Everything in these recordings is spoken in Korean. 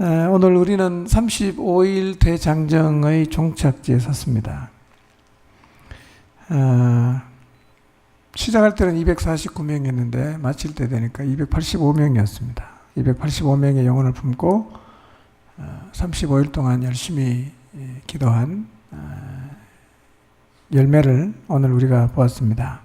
에, 오늘 우리는 35일 대장정의 종착지에 섰습니다. 어, 시작할 때는 249명이었는데 마칠 때 되니까 285명이었습니다. 285명의 영혼을 품고 어, 35일 동안 열심히 예, 기도한 어, 열매를 오늘 우리가 보았습니다.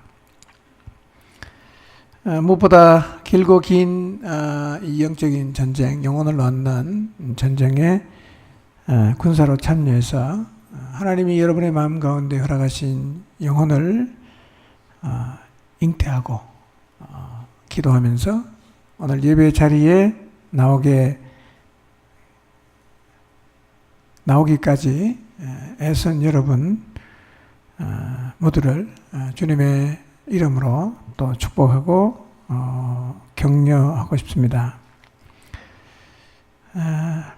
어, 무엇보다 길고 긴 어, 이 영적인 전쟁, 영혼을 얻는 전쟁에 어, 군사로 참여해서 어, 하나님이 여러분의 마음 가운데 허락하신 영혼을 어, 잉태하고 어, 기도하면서 오늘 예배 자리에 나오게 나오기까지 에, 애쓴 여러분 어, 모두를 어, 주님의 이름으로 또 축복하고 어, 격려하고 싶습니다. 아,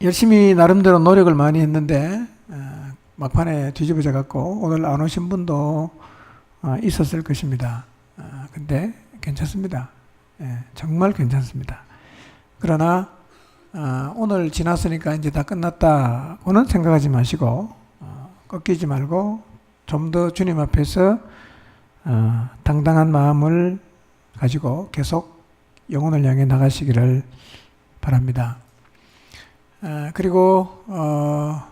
열심히 나름대로 노력을 많이 했는데 어, 막판에 뒤집어져 갖고 오늘 안 오신 분도 어, 있었을 것입니다. 어, 근데 괜찮습니다. 예, 정말 괜찮습니다. 그러나 어, 오늘 지났으니까 이제 다 끝났다고는 생각하지 마시고 어, 꺾이지 말고 좀 더 주님 앞에서 어, 당당한 마음을 가지고 계속 영혼을 향해 나가시기를 바랍니다. 어, 그리고 어,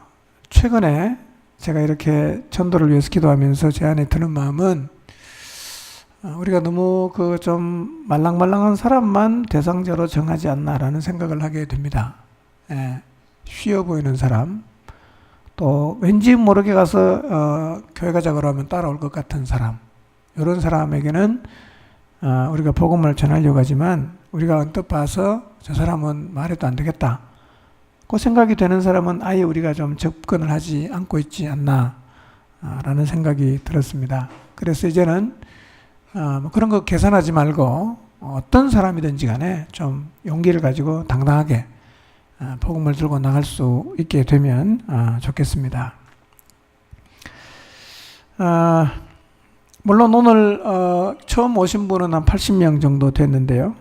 최근에 제가 이렇게 전도를 위해서 기도하면서 제 안에 드는 마음은 어, 우리가 너무 그 좀 말랑말랑한 사람만 대상자로 정하지 않나라는 생각을 하게 됩니다. 예, 쉬워 보이는 사람, 또 왠지 모르게 가서 어, 교회 가자 그러면 따라올 것 같은 사람, 이런 사람에게는 어, 우리가 복음을 전하려고 하지만 우리가 언뜻 봐서 저 사람은 말해도 안 되겠다. 그 생각이 되는 사람은 아예 우리가 좀 접근을 하지 않고 있지 않나라는 생각이 들었습니다. 그래서 이제는 어, 뭐 그런 거 계산하지 말고 어떤 사람이든지 간에 좀 용기를 가지고 당당하게 어, 복음을 들고 나갈 수 있게 되면 어, 좋겠습니다. 아, 물론 오늘 어, 처음 오신 분은 한 80명 정도 됐는데요.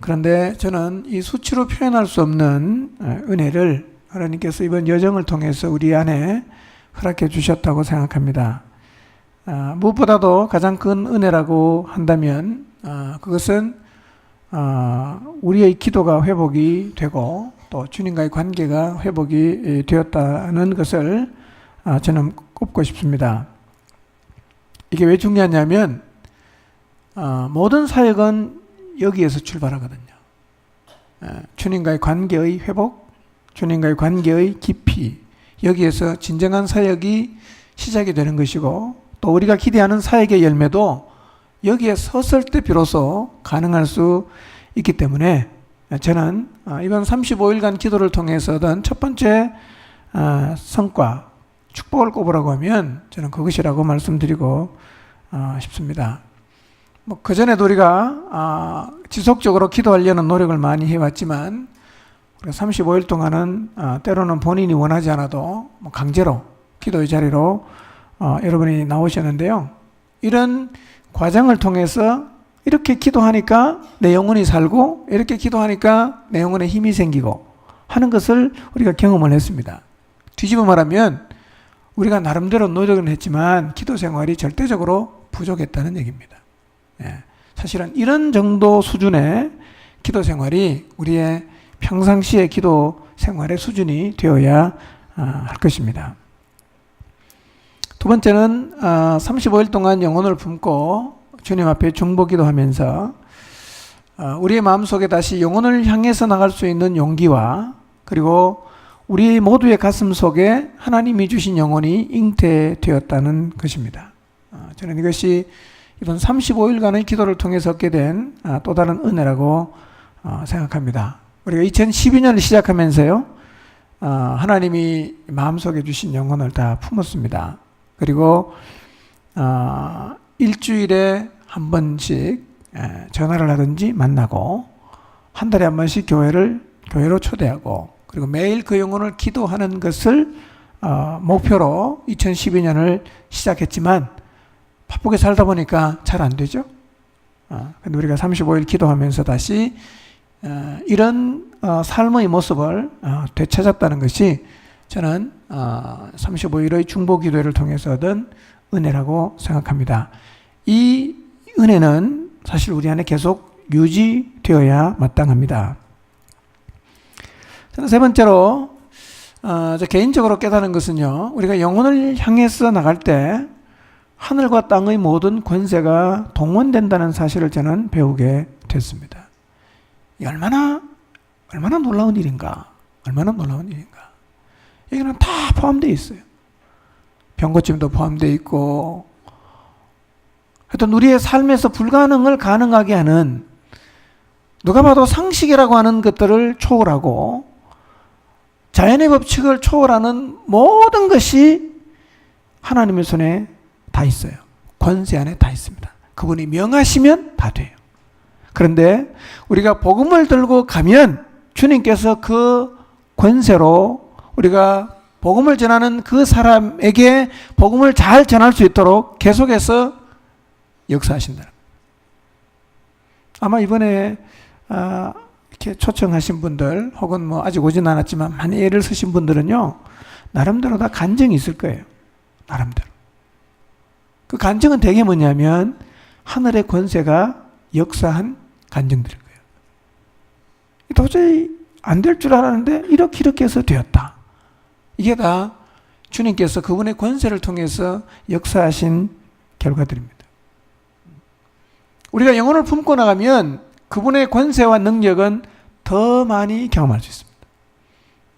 그런데 저는 이 수치로 표현할 수 없는 어, 은혜를 하나님께서 이번 여정을 통해서 우리 안에 허락해 주셨다고 생각합니다. 아, 무엇보다도 가장 큰 은혜라고 한다면 아, 그것은 아, 우리의 기도가 회복이 되고 또 주님과의 관계가 회복이 에, 되었다는 것을 아, 저는 꼽고 싶습니다. 이게 왜 중요하냐면 아, 모든 사역은 여기에서 출발하거든요. 아, 주님과의 관계의 회복, 주님과의 관계의 깊이 여기에서 진정한 사역이 시작이 되는 것이고 또 우리가 기대하는 사역의 열매도 여기에 섰을 때 비로소 가능할 수 있기 때문에 저는 아, 이번 35일간 기도를 통해서 얻은 첫 번째 아, 성과, 축복을 꼽으라고 하면 저는 그것이라고 말씀드리고 아, 싶습니다. 뭐 그 전에도 우리가 지속적으로 기도하려는 노력을 많이 해왔지만 우리가 35일 동안은 때로는 본인이 원하지 않아도 뭐 강제로 기도의 자리로 어, 여러분이 나오셨는데요. 이런 과정을 통해서 이렇게 기도하니까 내 영혼이 살고 이렇게 기도하니까 내 영혼에 힘이 생기고 하는 것을 우리가 경험을 했습니다. 뒤집어 말하면 우리가 나름대로 노력은 했지만 기도 생활이 절대적으로 부족했다는 얘기입니다. 예, 사실은 이런 정도 수준의 기도 생활이 우리의 평상시의 기도 생활의 수준이 되어야 아, 할 것입니다. 두 번째는 35일 아, 동안 영혼을 품고 주님 앞에 중보기도 하면서 아, 우리의 마음속에 다시 영혼을 향해서 나갈 수 있는 용기와 그리고 우리 모두의 가슴 속에 하나님이 주신 영혼이 잉태되었다는 것입니다. 아, 저는 이것이 이번 35일간의 기도를 통해서 얻게 된 또 다른 은혜라고 어, 생각합니다. 우리가 2012년을 시작하면서요, 하나님이 마음속에 주신 영혼을 다 품었습니다. 그리고 어, 일주일에 한 번씩 전화를 하든지 만나고 한 달에 한 번씩 교회를 교회로 초대하고 그리고 매일 그 영혼을 기도하는 것을 어, 목표로 2012년을 시작했지만 바쁘게 살다 보니까 잘 안 되죠. 어, 근데 우리가 35일 기도하면서 다시 어, 이런 어, 삶의 모습을 어, 되찾았다는 것이 저는 어, 35일의 중보 기도회를 통해서 얻은 은혜라고 생각합니다. 이 은혜는 사실 우리 안에 계속 유지되어야 마땅합니다. 저는 세 번째로 어, 저 개인적으로 깨닫는 것은요, 우리가 영혼을 향해서 나갈 때 하늘과 땅의 모든 권세가 동원된다는 사실을 저는 배우게 됐습니다. 이 얼마나 얼마나 놀라운 일인가, 얼마나 놀라운 일인가. 여기는 다 포함되어 있어요. 병고침도 포함되어 있고, 하여튼 우리의 삶에서 불가능을 가능하게 하는 누가 봐도 상식이라고 하는 것들을 초월하고 자연의 법칙을 초월하는 모든 것이 하나님의 손에 다 있어요. 권세 안에 다 있습니다. 그분이 명하시면 다 돼요. 그런데 우리가 복음을 들고 가면 주님께서 그 권세로 우리가 복음을 전하는 그 사람에게 복음을 잘 전할 수 있도록 계속해서 역사하신다. 아마 이번에 아, 이렇게 초청하신 분들 혹은 뭐 아직 오진 않았지만 많이 애를 쓰신 분들은요 나름대로 다 간증이 있을 거예요. 나름대로. 그 간증은 대개 뭐냐면 하늘의 권세가 역사한 간증들일 거예요. 도저히 안 될 줄 알았는데 이렇게 이렇게 해서 되었다. 이게 다 주님께서 그분의 권세를 통해서 역사하신 결과들입니다. 우리가 영혼을 품고 나가면 그분의 권세와 능력은 더 많이 경험할 수 있습니다.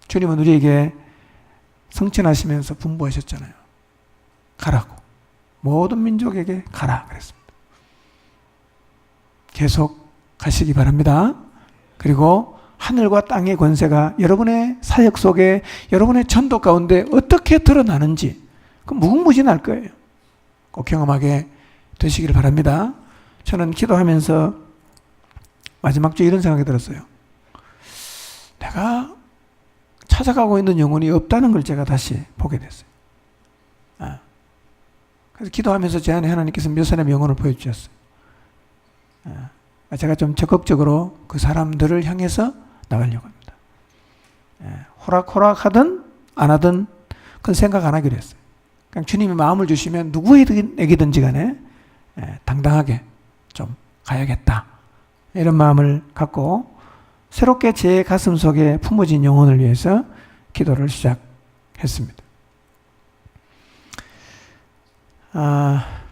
주님은 우리에게 성천하시면서 분부하셨잖아요. 가라고. 모든 민족에게 가라 그랬습니다. 계속 가시기 바랍니다. 그리고 하늘과 땅의 권세가 여러분의 사역 속에 여러분의 전도 가운데 어떻게 드러나는지 그 무궁무진할 거예요. 꼭 경험하게 되시기를 바랍니다. 저는 기도하면서 마지막 주에 이런 생각이 들었어요. 내가 찾아가고 있는 영혼이 없다는 걸 제가 다시 보게 됐어요. 아. 그래서 기도하면서 제 안에 하나님께서 몇 사람의 영혼을 보여주셨어요. 아. 제가 좀 적극적으로 그 사람들을 향해서 나가려고 합니다. 예. 호락호락 하든 안 하든 그건 생각 안 하기로 했어요. 그냥 주님이 마음을 주시면 누구에게든지 간에 예, 당당하게 좀 가야겠다. 이런 마음을 갖고 새롭게 제 가슴 속에 품어진 영혼을 위해서 기도를 시작했습니다. 아,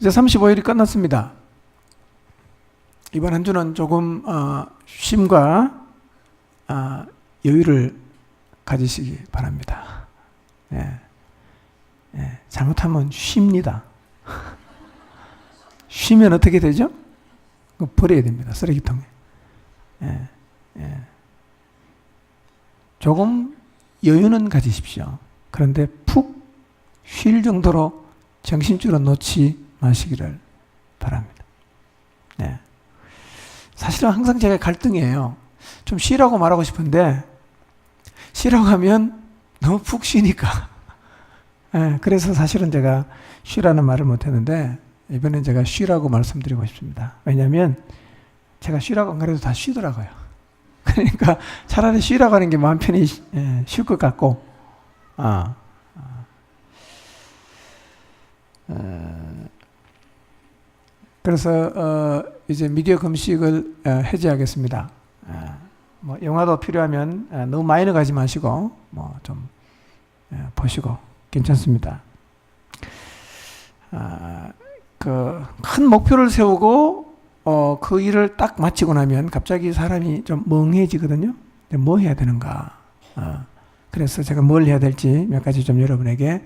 이제 35일이 끝났습니다. 이번 한 주는 조금 어, 쉼과 어, 여유를 가지시기 바랍니다. 예. 예. 잘못하면 쉽니다. 쉬면 어떻게 되죠? 버려야 됩니다. 쓰레기통에. 예. 예. 조금 여유는 가지십시오. 그런데 푹 쉴 정도로 정신줄을 놓지 마시기를 바랍니다. 네. 사실은 항상 제가 갈등이에요. 좀 쉬라고 말하고 싶은데, 쉬라고 하면 너무 푹 쉬니까. 네, 그래서 사실은 제가 쉬라는 말을 못했는데, 이번엔 제가 쉬라고 말씀드리고 싶습니다. 왜냐하면 제가 쉬라고 안 그래도 다 쉬더라고요. 그러니까 차라리 쉬라고 하는 게 마음 편히 예, 쉴것 같고, 아, 아. 어, 그래서 어, 이제 미디어 금식을 어, 해제하겠습니다. 어, 뭐 영화도 필요하면 어, 너무 많이는 가지 마시고 뭐좀 어, 보시고 괜찮습니다. 아, 그 큰 목표를 세우고 어, 그 일을 딱 마치고 나면 갑자기 사람이 좀 멍해지거든요. 뭐 해야 되는가? 어, 그래서 제가 뭘 해야 될지 몇 가지 좀 여러분에게 에,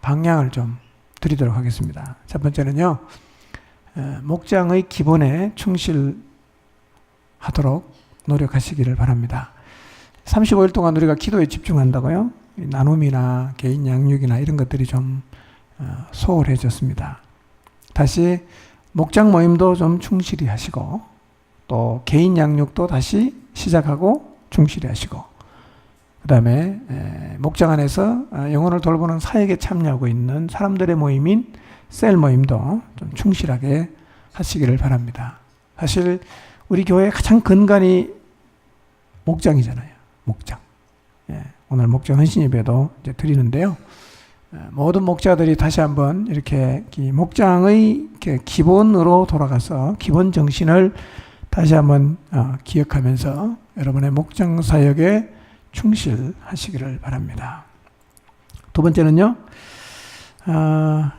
방향을 좀 드리도록 하겠습니다. 첫 번째는요, 목장의 기본에 충실하도록 노력하시기를 바랍니다. 35일 동안 우리가 기도에 집중한다고요? 나눔이나 개인 양육이나 이런 것들이 좀 어, 소홀해졌습니다. 다시 목장 모임도 좀 충실히 하시고, 또 개인 양육도 다시 시작하고 충실히 하시고, 그 다음에 에, 목장 안에서 아, 영혼을 돌보는 사역에 참여하고 있는 사람들의 모임인 셀 모임도 좀 충실하게 하시기를 바랍니다. 사실 우리 교회의 가장 근간이 목장이잖아요. 목장. 예, 오늘 목장 헌신 예배도 이제 드리는데요. 어, 모든 목자들이 다시 한번 이렇게 이 목장의 기본으로 돌아가서 기본 정신을 다시 한번 어, 기억하면서 여러분의 목장 사역에 충실하시기를 바랍니다. 두 번째는요, 아,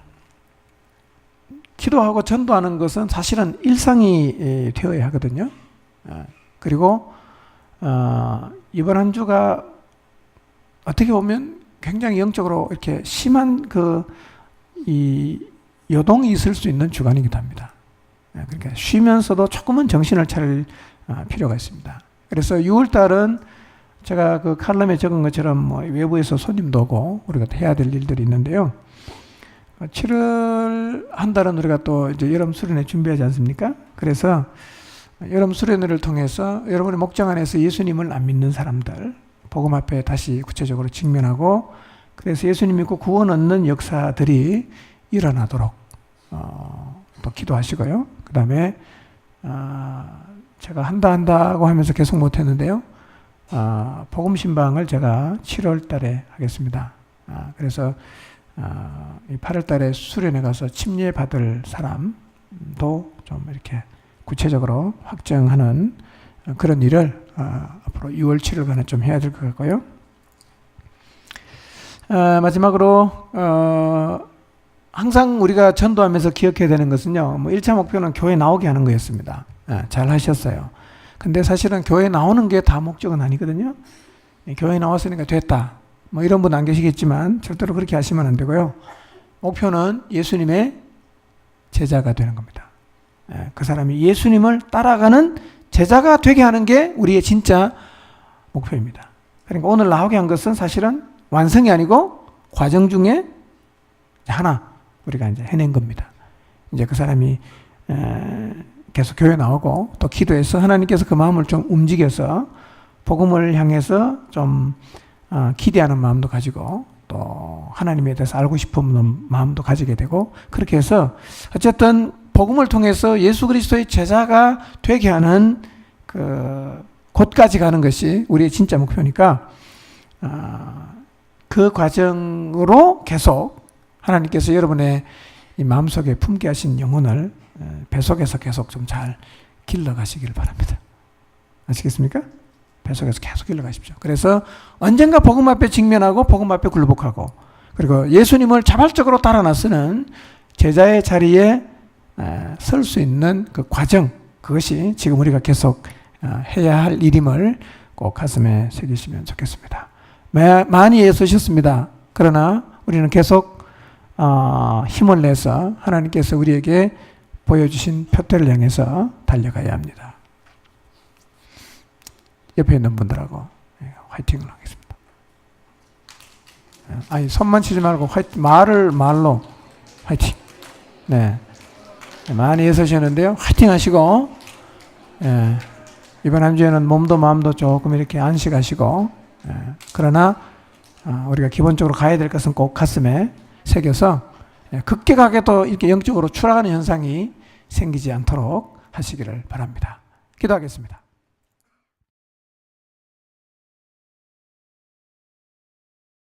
기도하고 전도하는 것은 사실은 일상이 에, 되어야 하거든요. 아, 그리고 어, 이번 한 주가 어떻게 보면 굉장히 영적으로 이렇게 심한 그이 요동이 있을 수 있는 주간이기도 합니다. 예, 그러니까 쉬면서도 조금은 정신을 차릴 아, 필요가 있습니다. 그래서 6월 달은 제가 그 칼럼에 적은 것처럼 뭐 외부에서 손님도 오고 우리가 해야 될 일들이 있는데요. 7월 한 달은 우리가 또 이제 여름 수련회 준비하지 않습니까? 그래서 여름 수련회를 통해서 여러분의 목장 안에서 예수님을 안 믿는 사람들 복음 앞에 다시 구체적으로 직면하고 그래서 예수님 믿고 구원 얻는 역사들이 일어나도록 어, 또 기도하시고요. 그 다음에 아, 제가 한다 한다고 하면서 계속 못했는데요. 아, 복음 신방을 제가 7월 달에 하겠습니다. 아, 그래서 아, 이 8월 달에 수련회 가서 침례 받을 사람도 좀 이렇게 구체적으로 확정하는 그런 일을 아, 앞으로 6월 7일간은 좀 해야 될 것 같고요. 아, 마지막으로 어, 항상 우리가 전도하면서 기억해야 되는 것은요. 뭐 1차 목표는 교회 나오게 하는 거였습니다. 아, 잘 하셨어요. 근데 사실은 교회 나오는 게 다 목적은 아니거든요. 예, 교회 나왔으니까 됐다. 뭐 이런 분 안 계시겠지만 절대로 그렇게 하시면 안 되고요. 목표는 예수님의 제자가 되는 겁니다. 예, 그 사람이 예수님을 따라가는 제자가 되게 하는 게 우리의 진짜 목표입니다. 그러니까 오늘 나오게 한 것은 사실은 완성이 아니고 과정 중에 하나 우리가 이제 해낸 겁니다. 이제 그 사람이 에, 계속 교회 나오고 또 기도해서 하나님께서 그 마음을 좀 움직여서 복음을 향해서 좀 어, 기대하는 마음도 가지고 또 하나님에 대해서 알고 싶은 마음도 가지게 되고 그렇게 해서 어쨌든 복음을 통해서 예수 그리스도의 제자가 되게 하는 그 곳까지 가는 것이 우리의 진짜 목표니까 어, 그 과정으로 계속 하나님께서 여러분의 이 마음속에 품게 하신 영혼을 에, 배속해서 계속 좀 잘 길러가시기를 바랍니다. 아시겠습니까? 배속해서 계속 길러가십시오. 그래서 언젠가 복음 앞에 직면하고 복음 앞에 굴복하고 그리고 예수님을 자발적으로 따라 나서는 제자의 자리에 설 수 있는 그 과정 그것이 지금 우리가 계속 어, 해야 할 일임을 꼭 가슴에 새기시면 좋겠습니다. 마- 많이 애쓰셨습니다. 그러나 우리는 계속 어, 힘을 내서 하나님께서 우리에게 보여주신 표태를 향해서 달려가야 합니다. 옆에 있는 분들하고 예, 화이팅을 하겠습니다. 예, 아니 손만 치지 말고 화이팅, 말을 말로 화이팅. 네. 많이 애쓰셨는데요. 화이팅 하시고 예, 이번 한 주에는 몸도 마음도 조금 이렇게 안식하시고 예, 그러나 아, 우리가 기본적으로 가야 될 것은 꼭 가슴에 새겨서 예, 급격하게도 이렇게 영적으로 추락하는 현상이 생기지 않도록 하시기를 바랍니다. 기도하겠습니다.